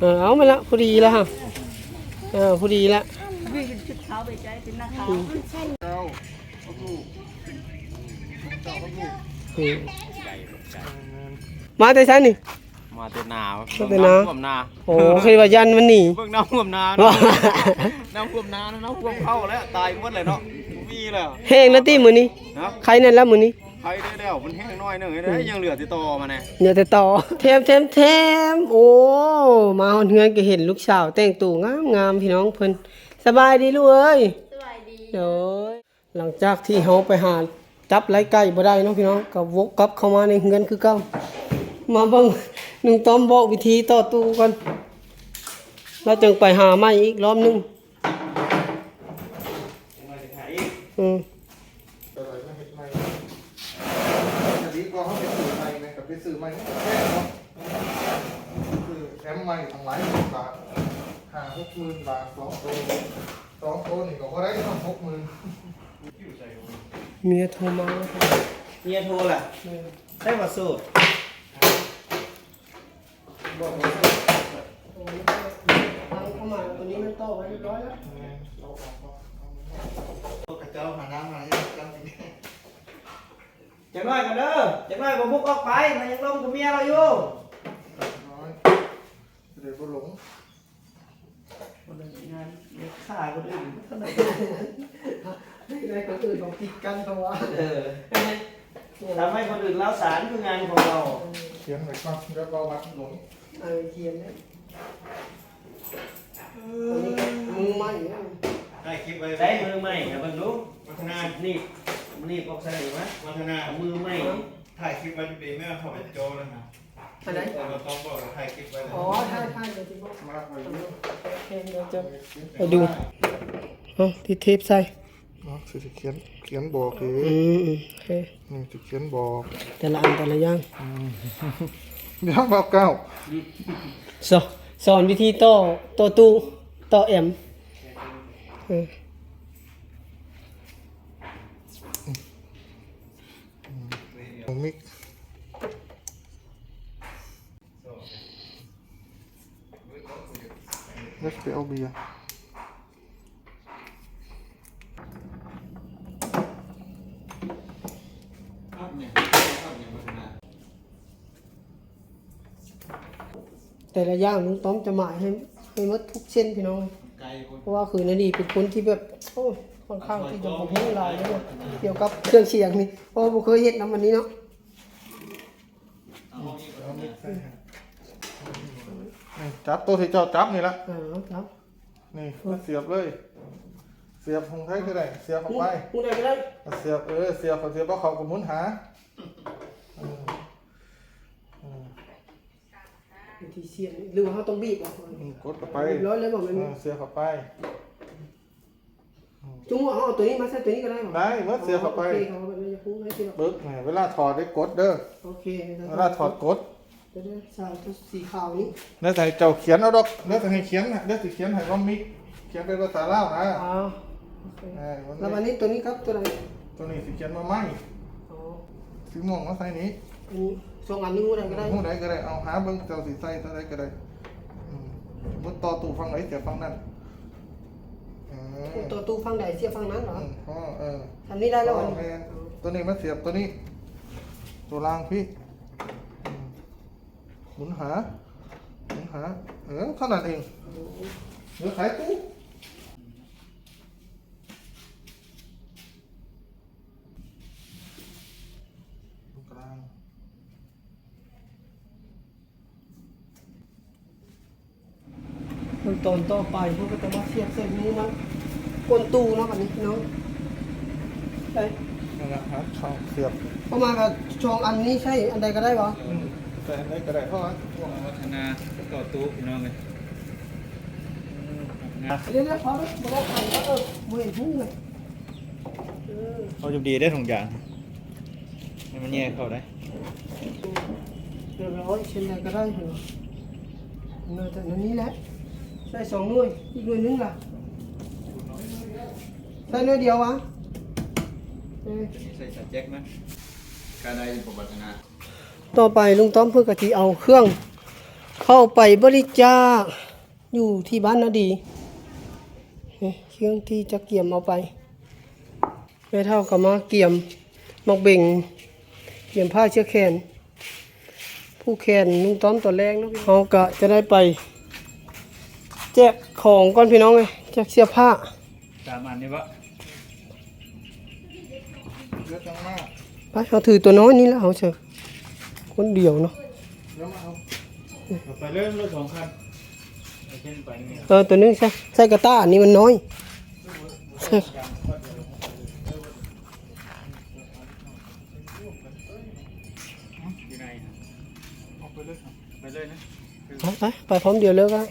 เออเอามาละพอดีแล้วฮะเออพอดีละวิ่งชุดขาวไปใจเป็นหน้าขาวอืมมาแต่ชั้นนี่มาเตนามาแต่นาท่วมนาโอ้เคยว่ายันมันหนีเบิ่งน้ำท่วมนาว่าน้ำท่วมนาน้ำท่วมเข้าแล้วตายหมดเลยเนาะบ่ มีแล้วแห้งแล้วตีมือนี้นะใครนั่นแล้วมือนี้ใครได้แล้วมันแห้งน้อยหนึงได้ยังเหลือติดต่อมาแน่เดี๋ยวแต่ต่อเทมเทมเทมโอ้มาหอนเฮือนก็เห็นลูกสาวแต่งตัวงามงามพี่น้องเพิ่นสบายดีลูกเอ้ยสบายดีเดี๋ยวหลังจากที่เฮาไปหาจับไล่ไก่บ่ได้เน้องพี่น้องก็วกกลับเข้ามาในเฮือนคือเก่ามาเบิ่งหนึ่งต้อมบอกวิธีต่อตู้ก่อนแล้วจึงไปหาไม้อีกรอบหนึง อืมอะไรไม่เห็นไม่อันนี้ก็เขาเป็นสื่อใหม่ไงกับเป็นสื่อใหม่ไม่แค่เนาะคือแอมใหม่ทั้งหลายหมื่นบาทห้าหกหมื่นบาทสองตัวสองตัวนี่ก็บ่ได้ต้องหกหมื่นเมียโทรมาแล้วครับเมียโทรล่ะใช่ว่าสูตรบอกว่าโอ้ยเอาเข้ามาตัวนี้มันต่อไว้เรียบร้อยแล้ว จ้าหาน้ำมาเนี่ยจำสิจังน้อยกันเด้อจังน้อยบ่พุกออกไป มันยังลงกับเมียเราอยู่น้อยเดี๋ยวบ่หลงคนเดินงานเล็กฆ่าคนอื่นในคนอื่นบอกติดกันตัวเออทำให้คนอื่นเล่าสารคืองานของเราเขียนไว้ก่อนแล้วก็วัดหลงเออเขียนนะอันนี้ก็มือใหม่นะ ได้คลิปไว้ใช้มือใหม่ครับเบิ่งดูนี่นี่ปอกใส่ไหมวัฒนาเอามือใหม่ถ่ายคลิปไว้ดีไม่เอาเข้าไปโจแล้วนะอันไหนเราต้องบอกเราถ่ายคลิปไว้เลยอ๋อใช่ใช่เดี๋ยวจะบอกมากไปเยอะเดี๋ยวจะไปดูเอาที่เทปใส่เนาะสิเขียนเขียนบอกคืออืมอืมโอเคนี่สิเขียนบอก แต่ละอันแต่ละอย่างยังบอกเก้าสอนสอนวิธีต่อต่อตู้ต่อแอมเออของ มิกเล็กไปเอาเบียร์แต่ละอย่างลุงต้อมจะหมายให้ให้มดทุกเส้นพี่น้อง เพราะว่าคือนาดีเป็นคนที่แบบโอ้ค่อนข้างที่จะผมรู้หลายเลยเนี่ยเกี่ยวกับเครื่องเสียงนี่เพราะว่าผมเคยเห็นนำวันนี้เนาะนี่จับตัวที่เจ้าจับนี่ละอ่าครับนี่มาเสียบเลย เสียบของไทยก็ได้เสียบเข้าไปพูดได้ก็ได้เสียบเออเสียบเขาเสียบเพราะเขากหมุนหาอืมอืม วิธีเสียงหรือว่าเขาต้องบีบอะอืมกดเข้าไปเรียบร้อยเลยบอกมันเออเสียบเข้าไป จุงว่าเขาเอาตัวนี้มาใส่ตัวนี้ก็ได้หรอได้เมื่อเสียบเข้าไป โอเคเขาแบบนี้จะพูดให้ที่เราปึ๊บเนี่ยเวลาถอดได้กดเด้อ โอเคเวลาถอดกดเดี๋ยวๆสายตัวสีขาวนี้แล้วแต่ให้เจ้าเขียนเอาดอกแล้วแต่ให้เขียนนะแล้วแต่เขียนให้ว่ามิก เขียนเป็นภาษาลาวนะอ๋อโอเคเออมันแล้ววันนี้ตัวนี้ครับตัวไหนตัวนี้สิเขียนมาไหมอ๋อสีม่วงมาใส่นี้อันนี้ สองอันนี้พูดได้ก็ได้หูใดก็ได้ เอาหาเบิ่งเจ้าสิใส่เท่าใดก็ได้อืมมุดต่อตู้ฟังไหนเสียบฟังนั่นอืมตัวตู้ฟังใดเสียบฟังนั้นเหรออืมอ๋อเออ อันนี้ได้แล้วอ๋อัอนแม่นตัวนี้มาเสียบตัวนี้ ตัวล่างพี่อืมหมุนหาหมุนหา เออเท่านั้นเองเหลือขายตู้ตรงกลาง ขั้น ตอนต่อไปพวกก็จะมาเสียบใส่มือมันกวนตู้เนาะแบบนี้พี่น้องใช่นั่นแหละฮะช่องเสียบประมาณกับช่องอันนี้ใช่อันใดก็ได้ปะอืมแต่อันไหนก็ได้เพราะว่าวัฒนาต่อตู้พี่น้องเลยเดี๋ยวๆพอแล้วไม่ได้ขันก็เออไม่เห็นหุ้งเลยเออเขาจะดีได้ทุกอย่างให้มันแยกเข้าได้เรียบร้อยเช่นใดก็ได้เหรอเนื้อแต่อันนี้แหละ ใส่สองหน่วย อีกหน่วยนึงล่ะ ใส่หน่วยเดียววะจะมีใส่สายแจ็คไหมการใดปบัตินาต่อไปลุงต้อมเพื่อกะทิเอาเครื่อง เข้าไปบริจาคอยู่ที่บ้านนาดีนี่เครื่องที่จะเกี่ยมเอาไปไม่เท่ากับมาเกี่ยมมักเบ่งเกี่ยมผ้าเชือกแขน ผู้แขนลุงต้อมตัวแรกเนาะเขากะจะได้ไปแจกของก่อนพี่น้องเลยแจกเสื้อผ้าสามอันนี่ปะเยอะจังมากไปเอาถือตัวน้อยนี่แล้วเอาเถอะคนเดียวเนาะเดี๋ยวมาเอาไปเริ่มรถสองคันไปเช่นไปนี่เออตัวนึงใช่ใส่กระต้าอันนี้มันน้อยใช่อยู่ไหนเอาไปเลยครับไปเลยนะไปไปไปพร้อมเดียวเลยก็ได้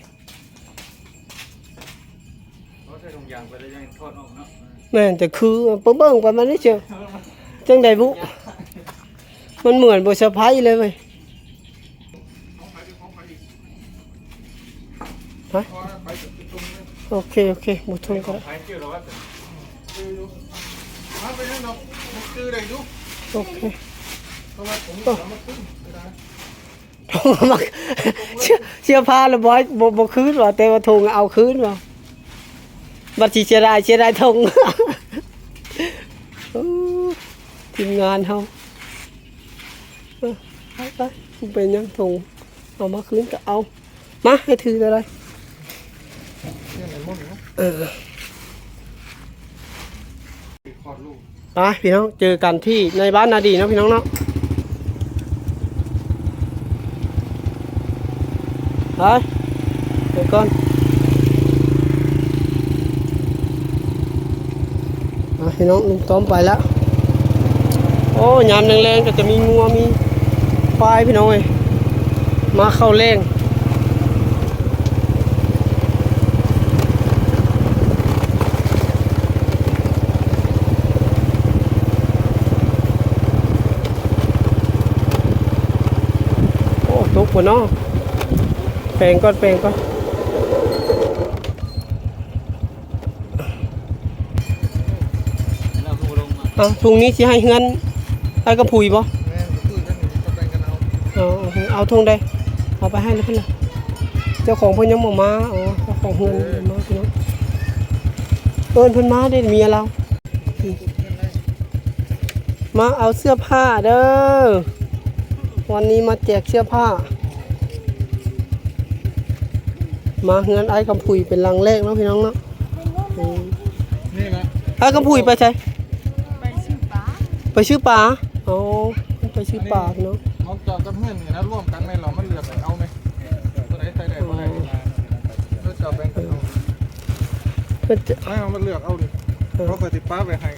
เพราะใส่ถุ งยางไปแล้วยังทอดออกเนาะแม่นแต่คือเปิ้งเบิ้งไปมันได้เจอจังใดบุมันเหมือนบทสะพายเลยเว้ยของไปดิของไปดิไปพอไปจุดตรงนี้โอเคโอเคหมดทุนก็ได้ขายเกี่ยวหรอวะคืออยู่มาไปนั่นดอกมันคือได้อยู่โอเคเพราะว่าผมสามารถขึ้นไม่ได้มักเชื่อเชื่อผ้าแล้วบอยบ่บ่คืนว่ะแต่ว่าทงเอาคืนว่ะ บัดสิเสียดายเสียดายทงทีมงานเฮาไปไปเป็นยังทงเอามาคืนก็เอา มาให้ถืออะไรเนี่ยไหนมุ่นเนาะเออคลอดลูกไปพี่น้องเจอกันที่ในบ้านนาดีเนาะพี่น้องเนาะไปไปก่อนอะ พี่น้องลุงต้อมไปแล้ว โอ้ยามแรงๆก็จะมีงัวมีควายพี่น้องเอ้ยมาเข้าแรงโอ้ตกปวเนาะแปลงก่อนแปลงก่อน พูดลงมาอะถุงนี้สิให้เฮือนให้กระพุยบ่แม่ก็คือกันนี่ก็แบ่งกันเอาเอาเอาเอาถุงใดเอาไปให้เลยเพิ่นล่ะเจ้าของเพิ่นยังบ่มาอ๋อเจ้าของเฮือนยังบ่มาพี่น้องเอิ้นเพิ่นมาได้เมียเรา มาเอาเสื้อผ้าเด้อ วันนี้มาแจกเสื้อผ้า มาเฮือนไอ้กำพุยเป็นลังแรกเนาะพี่น้องเนาะอืมนี่นะไอ้กำพุยไปใช่ไปซื้อปลา ไปชื่อป่าอ๋อไปชื่อป่าพี่น้องนอกจากกับเพื่อนนี่นะร่วมกันในเรามันเลือกเอาไหมตัวไหนใส่ได้ตัวไหนเลือกจับแบ่งกันเอาเพิ่นจะไม่เอามันเลือกเอาดิเพราะเคยติดป้าไปให้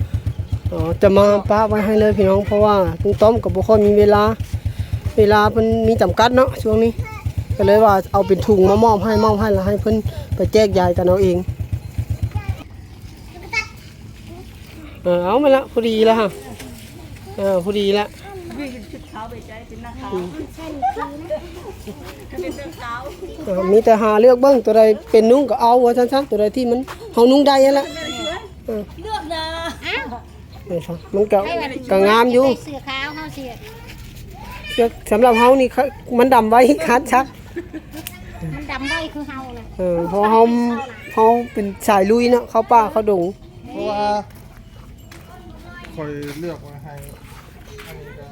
อ๋อจะมาป้าไว้ให้เลยพี่น้องเพราะว่าลุงต้อมกับบุคคลมีเวลา เวลาเพิ่นมีจำกัดเนาะช่วงนี้ ก็เลยว่าเอาเป็นถุงมามอบให้มอบให้แล้วให้เพิ่นไปแจกยายกันเอาเองเออเอามาละพอดีแล้วฮะ เออพอดีแล้ววิ่งชุดขาวไปใจเป็นหน้าขาวเป็นเสื้อขาวเออมีแต่หาเลือกเบิ้งตัวใดเป็นนุ่งก็เอาว่าซั่นๆตัวใดที่มันเฮานุ่งได้นั่นแหละเออเลือกนะนี่ครับมันก็ก็งามอยู่เสือขาวเขาเสียเสื้อสำหรับเฮานี่เขามันดำไว้คัดชักมันดำไว้คือเฮาเลยเออเพราะเฮาเฮาเป็นสายลุยเนาะเข้าป่าเข้าดง เพราะว่า คอยเลือกมาให้อันนี้ก็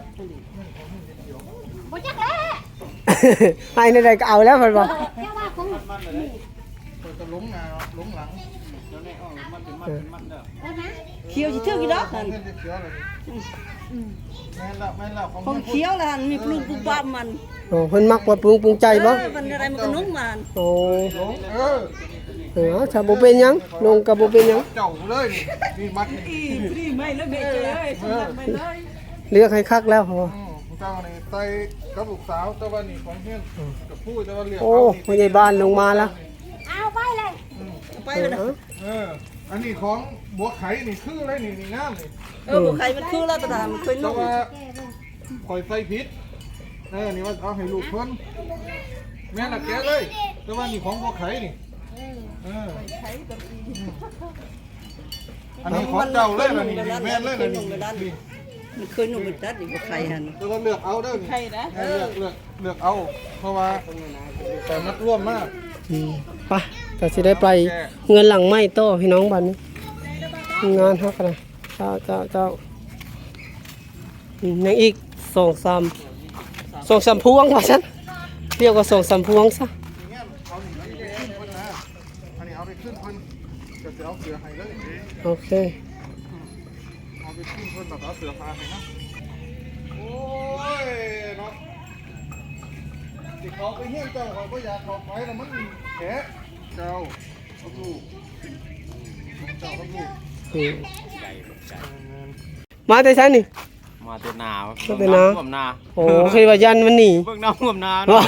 บ่จักแล้วให้ในใดก็เอาแล้วเพิ่นบอกแค่ว่าคงคอยจะล้มหน้าล้มหลังแล้วนี่อ๋อมันเป็นมันเป็นมันเด้อแล้วนะเขียวสิเทือกอีดอกนั่นเพื่อนจะเขียวอะไร แม่นละแม่นละของของเขียวแล้วมีปลูกปลูกบ้ามันโอ้เพิ่นมักว่าปรุงปรุงใจบ่เออมันอะไรมันก็นุ่มมันโอ้เออเออถ้าบ่เป็นหยังลงก็บ่เป็นหยังเจ้าเลยนี่นี่มัดนี่อีฟรีไม่แล้วเบเจเลยสมัครไม่เลยเลือกให้คักแล้วพออืมเจ้านี่ใส่กับลูกสาวแต่ว่านี่ของเพื่อนกับผู้แต่ว่าเลือกโอ้เอานี่ผู้ใหญ่บ้านลงมาแล้วเอาไปเลย ไปเอเลยอเออ อันนี้ของบัวไข่นี่คืออะไรนี่นี่งามนี่เออบุใครมันคือแล้วแต่มันเคยแต่นุ่มว่าคอยใส่พิษเออนี่ว่าเอาให้ลูกเพิ่นแม่น่ะแกะเลย แต่ว่านี่ของบัวไข่นี่เออใช้กับอีอันนี้ของเจ้าเลยนะนี่แม่นเลยนะนี่มันเคยหนุ่มมันตัดอีกบ่ใครหั่นแต่ว่าเลือกเอาเด้อนี่ใครนะให้เลือกเลือกเลือกเอา เพราะว่าแต่มัดร่วมมาก อืมไป ก็สิได้ไปเงินหลังไม้โตพี่น้องบัดนี้งานฮักอะไรเจ้าเจ้าเจ้ายังอีกสองสามสองสามพวงว่าฉันเรียกว่าสองสามพวงซะอเคเอาไปขึ้นพ้นจะเสือให้เลยโอเคเอาไปขึ้นเพิ่นแบบเอาเสือพาให้นะโอ้ยเนาะที่เขาไปเฮี้ยนเจ้าเขาก็อยากเขาไปแล้วมันแขะ เจ้าเอาลูกเจ้าเอาลูกอืมมาแต่ฉันนี่ มาเต็นามาแต่นา ท่วมนาโอ้เคยว่ายันมันหนี เบิ่งน้ำท่วมนาว้า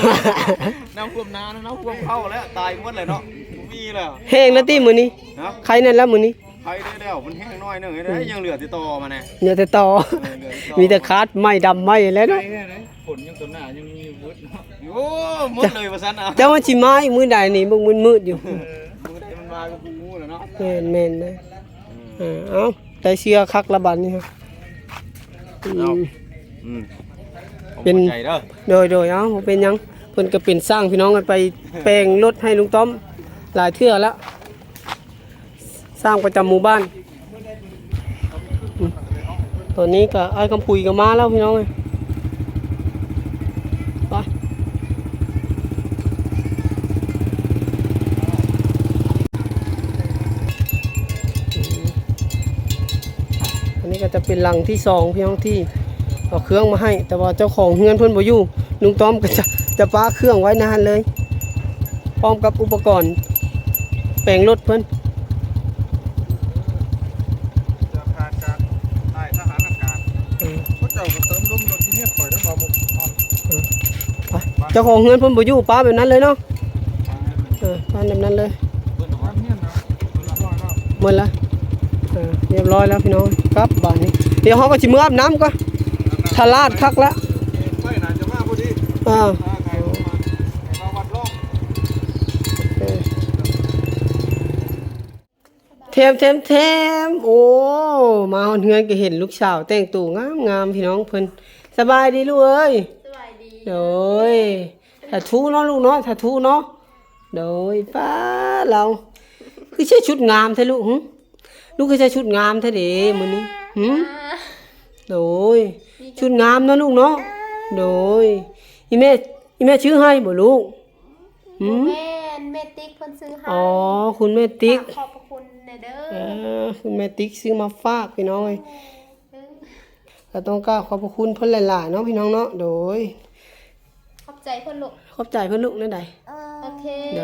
น้ำท่วมนานะน้ำท่วมเข้าแล้วตายหมดเลยเนาะบ่มีแล้วแห้งแล้วตีมือนี้ครับใครนั่นแล้วมือนี้ใครได้แล้วมันแห้งน้อยหนึงเห็นไหมยังเหลือติดต่อมาแน่อย่าแต่ต่อเออเหลือติดต่อมีแต่คาดไม้ดำไม้แล้วเนาะผลยังตัวหน้ายังมีวุ้ดเนาะ โอ้หมดเลยว่าซั่นอะเจ้ามันสิมาอีกมือใดนี่มึงมันมืดอยู่เออมือใดมันมาก็กูงูแล้วเนาะแม่นแม่นเลยเออเอ้าได้เชื่อคักละบัดนี่ครับอืมอืมผมเป็นข้าใจเด้อโดยโดยเอ้าบ่เป็นหยังเพิ่นก็เป็นสร้างพี่น้องกันไปแปลงรถให้ลุงต้อมหลายเทื่อแล้ว สร้างประจำหมู่บ้านอืมตอนนี้ก็ไอ้คำพุยก็มาแล้วพี่น้องเอ้ย ก็จะเป็นหลังที่สองพี่น้องที่เอาเครื่องมาให้ แต่ว่าเจ้าของเฮือนเพิ่นบ่อยู่ลุงต้อมก็จะจะป้าเครื่องไว้นานเลย พร้อมกับอุปกรณ์แปลงรถเพิ่นจะผ่านการนายทหารอากาศเออพระเจ้าก็เติมลมรถที่เนี่ยปล่อยทั้งบ่าวมุกอ่อนไปเจ้าของเฮือนเพิ่นบ่อยู่ป้าแบบนั้นเลยเนาะเออป้าแบบนั้นเลยบ้านเนี่ยนะเรียบร้อยแล้วหมดละเออเรียบร้อยแล้วพี่น้อง ครับบ้านนี้เดี๋ยวเฮาก็สิมื้ออาบน้ำก่อนทาลาดคักแล้วไปน่าจะมาพอดีอ่าเทมเทมเทมโอ้ มาฮอนเฮือนก็เห็นลูกสาวแต่งตัวงามงามพี่น้องเพิ่นสบายดีลูกเอ้ยสวัสดีโดยถ้าทูเนาะลูกเนาะถ้าทูเนาะโดยป้าเรา คือใช้ชุดงามแท้ลูกหึ ลูกคือใช้ชุดงามแท้เด้มื้อนี้หึโดยชุดงามเนาะลูกเนาะโดยอีแม่อีแม่ชื่อให้บ่ลูกหึแม่นแม่ติ๊กเพิ่นซื้อให้อ๋อคุณแม่ติ๊กขอบพระคุณนะเด้เอออคุณแม่ติ๊กซื้อมาฝากพี่น้องเอ้ยเออก็ต้องกราบขอบพระคุณเพิ่นหลายๆเนาะพี่น้องเนาะโดยขอบใจเพิ่นลูกขอบใจเพิ่นลูกนั่นใดโอเคโด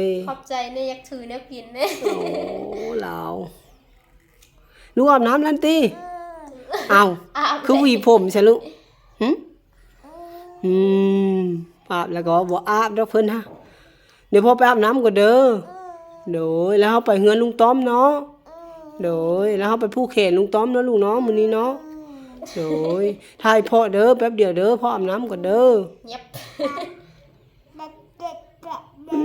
ยขอบใจเนี่ยอยากถือเนี่ยกินเนี่ยโอ้เรา ลูกอาบน้ำแล้วตีเอาอาบคือหวีผมใช่ลูกหึอืมอาบแล้วก็บ่อาบดอกเพิ่นฮะเดี๋ยวพ่อไปอาบน้ำก่อนเด้อโดยแล้วเขาไปเฮือนลุงต้อมเนาะโดยแล้วเขาไปผู้เขนลุงต้อมเนาะลูกเนาะมื้อนี้เนาะโดยทายพ่อเด้อแป๊บเดียวเด้อพ่ออาบน้ำก่อนเด้อเงียบอื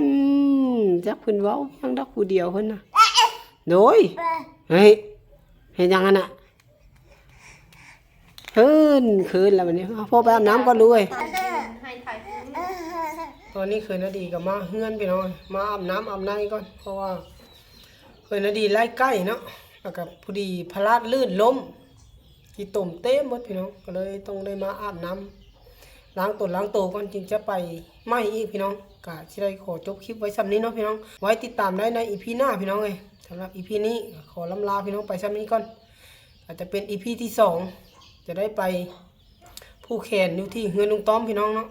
มจักเพิ่นเว้ายังดอกผู้เดียวเพิ่นน่ะโดยเฮ้ย เห็นอยังกันน่ะเฮินคืนแล้ววันนี้เอาพ่อไปอาบน้ำก่อนด้วยให้ถ่ยตอนนี้เคยนนาดีกับมาเฮือนไปหน่อยมาอาบน้ำอาบในก่อนเพราะว่าเคยนนาดีไล่ใกล้เนาะแล้วก็พอดีพลาดลื่นล้มกี่ตุ่มเต็มหมดพี่น้องก็เลยต้องได้มาอาบน้ำล้างตนล้างตัวก่อนจึงจะไปไม่อีกพี่น้องกะที่ได้ขอจบคลิปไว้สำนี้เนาะพี่น้อง ไว้ติดตามได้ในอีพีหน้าพี่น้องเลย สำหรับอีพีนี้ขอลำลาพี่น้องไปสำนี้ก่อน อาจจะเป็นอีพีที่สองจะได้ไปผู้แขนอยู่ที่เฮือนลุงต้อมพี่น้องเนาะ